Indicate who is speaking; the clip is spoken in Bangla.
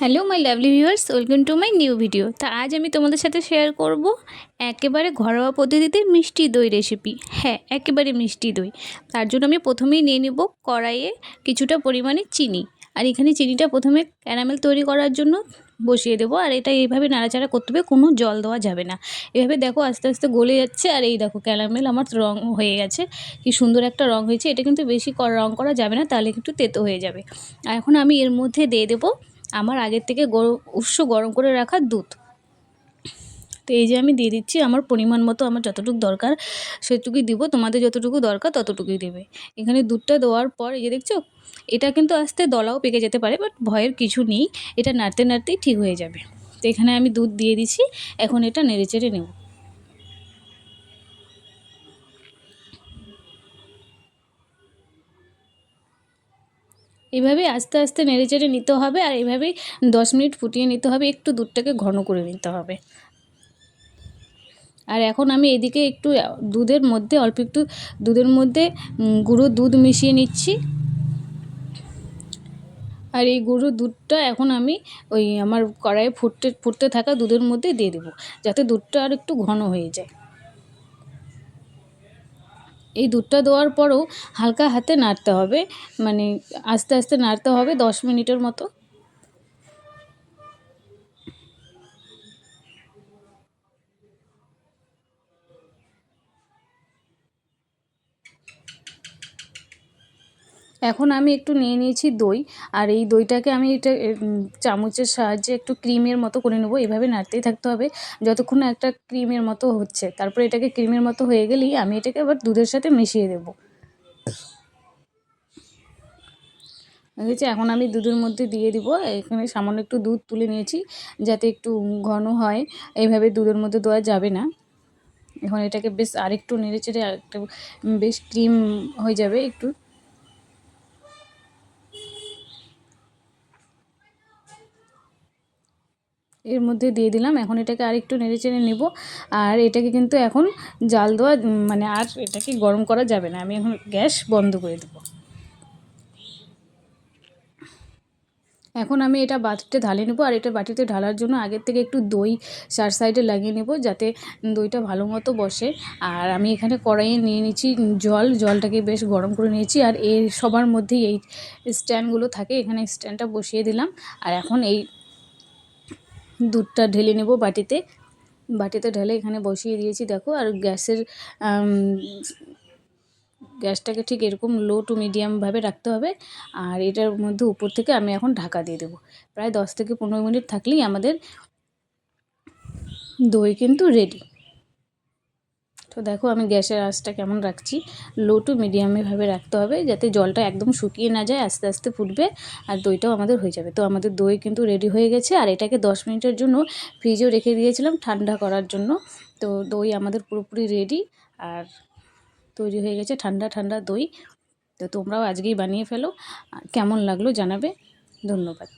Speaker 1: Hello, my lovely viewers, welcome to my new video. তা আজ আমি তোমাদের সাথে শেয়ার করব একেবারে ঘরোয়া পদ্ধতিতে মিষ্টি দই রেসিপি হ্যাঁ একেবারে মিষ্টি দই। তার জন্য আমি প্রথমেই নিয়ে নেব কড়াইয়ে কিছুটা পরিমাণে চিনি। আর এখানে চিনিটা প্রথমে ক্যারামেল তৈরি করার জন্য বসিয়ে দেবো। আর এটা এইভাবে নাড়াচাড়া করতে হবে, কোনো জল দেওয়া যাবে না। এভাবে দেখো আস্তে আস্তে গলে যাচ্ছে। আর এই দেখো ক্যারামেল আমার রং হয়ে গেছে। কি সুন্দর একটা রং হয়েছে। এটা কিন্তু বেশি রং করা যাবে না, তাহলে কিন্তু তেতো হয়ে যাবে। আর এখন আমি এর মধ্যে দিয়ে দেবো আমার আগের থেকে গরম উৎস গরম করে রাখা দুধ। তো এই যে আমি দিয়ে দিচ্ছি, আমার পরিমাণ মতো আমার যতটুকু দরকার সেটুকুই দিব, তোমাদের যতটুকু দরকার ততটুকুই দেবে। এখানে দুধটা দেওয়ার পর, এই যে দেখছ, এটা কিন্তু আস্তে দলাও পেকে যেতে পারে বাট ভয়ের কিছু নেই, এটা নাড়তে নাড়তেই ঠিক হয়ে যাবে। তো এখানে আমি দুধ দিয়ে দিছি এখন এটা নেড়ে চেড়ে নেব। এভাবে আস্তে আস্তে নেড়ে চেড়ে নিতে হবে আর এভাবেই দশ মিনিট ফুটিয়ে নিতে হবে, একটু দুধটাকে ঘন করে নিতে হবে। আর এখন আমি এদিকে একটু দুধের মধ্যে, অল্প একটু দুধের মধ্যে গুঁড়ো দুধ মিশিয়ে নিচ্ছি। আর এই গুঁড়ো দুধটা এখন আমি ওই আমার কড়াইয়ে ফুটতে ফুটতে থাকা দুধের মধ্যে দিয়ে দেবো, যাতে দুধটা আর একটু ঘন হয়ে যায়। এই দুধটা দেওয়ার পরেও হালকা হাতে নাড়তে হবে। মানে আস্তে আস্তে নাড়তে হবে দশ মিনিটের মতো। এখন আমি একটু নিয়ে নিয়েছি দই, আর এই দইটাকে আমি এটা চামচের সাহায্যে একটু ক্রিমের মতো করে নেব। এভাবে নাড়তেই থাকতে হবে, যতক্ষণ না একটা ক্রিমের মতো হচ্ছে। তারপরে এটাকে ক্রিমের মতো হয়ে গেলেই আমি এটাকে আবার দুধের সাথে মিশিয়ে দেবো। দেখেছি এখন আমি দুধের মধ্যে দিয়ে দিব। এখানে সামান্য একটু দুধ তুলে নিয়েছি, যাতে একটু ঘন হয়। এইভাবে দুধের মধ্যে দেওয়া যাবে না। এখন এটাকে বেশ আরেকটু নেড়ে চেড়ে আরেকটু বেশ ক্রিম হয়ে যাবে একটু। এর মধ্যে দিয়ে দিলাম। এখন এটাকে আরেকটু নেড়ে চেড়ে নেব। আর এটাকে কিন্তু এখন জাল দেওয়া মানে আর এটাকে গরম করা যাবে না। আমি এখন গ্যাস বন্ধ করে দেবো। এখন আমি এটা বাটিতে ঢালে নেব। আর এটা বাটিতে ঢালার জন্য আগের থেকে একটু দই চার সাইডে লাগিয়ে নেব যাতে দইটা ভালো মতো বসে। আর আমি এখানে কড়াইয়ে নিয়ে নিচ্ছি জল। জলটাকে বেশ গরম করে নিয়েছি। আর এই সবার মধ্যেই এই স্ট্যান্ডগুলো থাকে। এখানে স্ট্যান্ডটা বসিয়ে দিলাম। আর এখন এই দুধটা ঢেলে নেব বাটিতে। বাটিতে ঢেলে এখানে বসিয়ে দিয়েছি, দেখো। আর গ্যাসের গ্যাসটাকে ঠিক এরকম লো টু মিডিয়ামভাবে রাখতে হবে। আর এটার মধ্যে উপর থেকে আমি এখন ঢাকা দিয়ে দেবো। প্রায় দশ থেকে পনেরো মিনিট থাকলেই আমাদের দই কিন্তু রেডি তো দেখো আমি গ্যাসের আঁচটা কেমন রাখছি? লো টু মিডিয়ামেভাবে রাখতে হবে যাতে জলটা একদম শুকিয়ে না যায়, আস্তে আস্তে ফুটবে আর দইটাও আমাদের হয়ে যাবে। তো আমাদের দই কিন্তু রেডি হয়ে গেছে আর এটাকে দশ মিনিটের জন্য ফ্রিজেও রেখে দিয়েছিলাম ঠান্ডা করার জন্য। তো দই আমাদের পুরোপুরি রেডি আর তৈরি হয়ে গেছে ঠান্ডা ঠান্ডা দই। তো তোমরাও আজকেই বানিয়ে ফেলো। কেমন লাগল জানাবে? ধন্যবাদ।